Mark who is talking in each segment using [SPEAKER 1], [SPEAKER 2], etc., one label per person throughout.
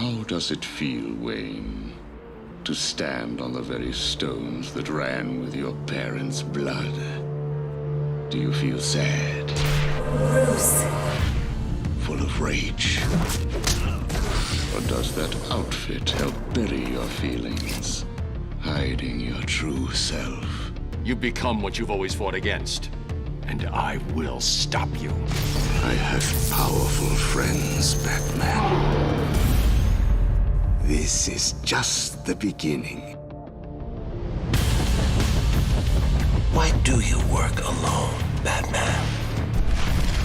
[SPEAKER 1] How does it feel, Wayne, to stand on the very stones that ran with your parents' blood? Do you feel sad,
[SPEAKER 2] Bruce.
[SPEAKER 1] full of rage? Or does that outfit help bury your feelings, hiding your true self?
[SPEAKER 3] You become what you've always fought against. And I will stop you.
[SPEAKER 1] I have powerful friends, Batman. This is just the beginning.
[SPEAKER 4] Why do you work alone, Batman?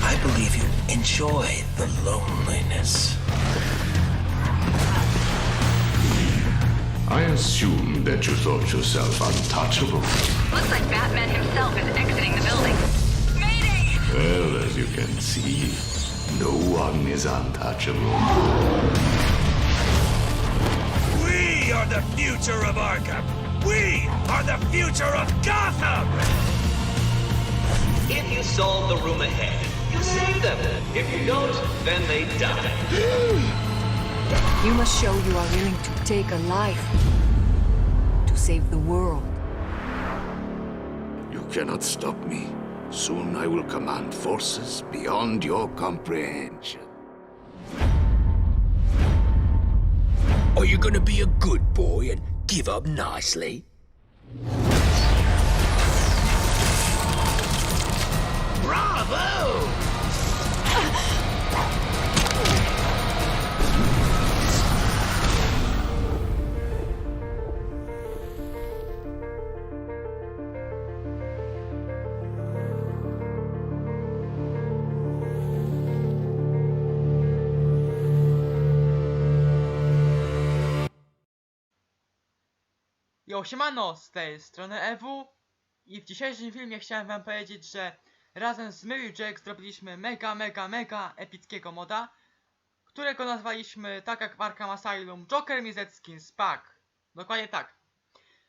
[SPEAKER 4] I believe you enjoy the loneliness.
[SPEAKER 1] I assumed that you thought yourself untouchable.
[SPEAKER 5] Looks like Batman himself is exiting the building. Mayday!
[SPEAKER 1] Well, as you can see, no one is untouchable.
[SPEAKER 6] We are the future of Arkham! We are the future of Gotham!
[SPEAKER 7] If you solve the room ahead, you save them. If you don't, then they die.
[SPEAKER 2] You must show you are willing to take a life to save the world.
[SPEAKER 1] You cannot stop me. Soon I will command forces beyond your comprehension.
[SPEAKER 4] Are gonna be a good boy and give up nicely?
[SPEAKER 8] Yo, siemano, z tej strony EW i w dzisiejszym filmie chciałem wam powiedzieć, że razem z Jack zrobiliśmy mega, mega, mega epickiego moda, którego nazwaliśmy tak jak w Arkham Asylum Joker Mizet Skins Pack. Dokładnie tak.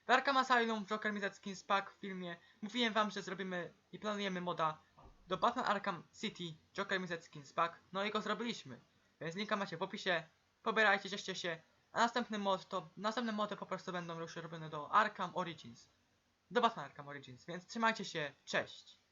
[SPEAKER 8] W Arkham Asylum Joker Mizet Skins Pack w filmie mówiłem wam, że zrobimy i planujemy moda do Batman Arkham City Joker Mizet Skins Pack, no i go zrobiliśmy. Więc linka macie w opisie, pobierajcie, cieszcie się, a następny mod to, następne mody po prostu będą już robione do Arkham Origins. Do Batman Arkham Origins, więc trzymajcie się, cześć!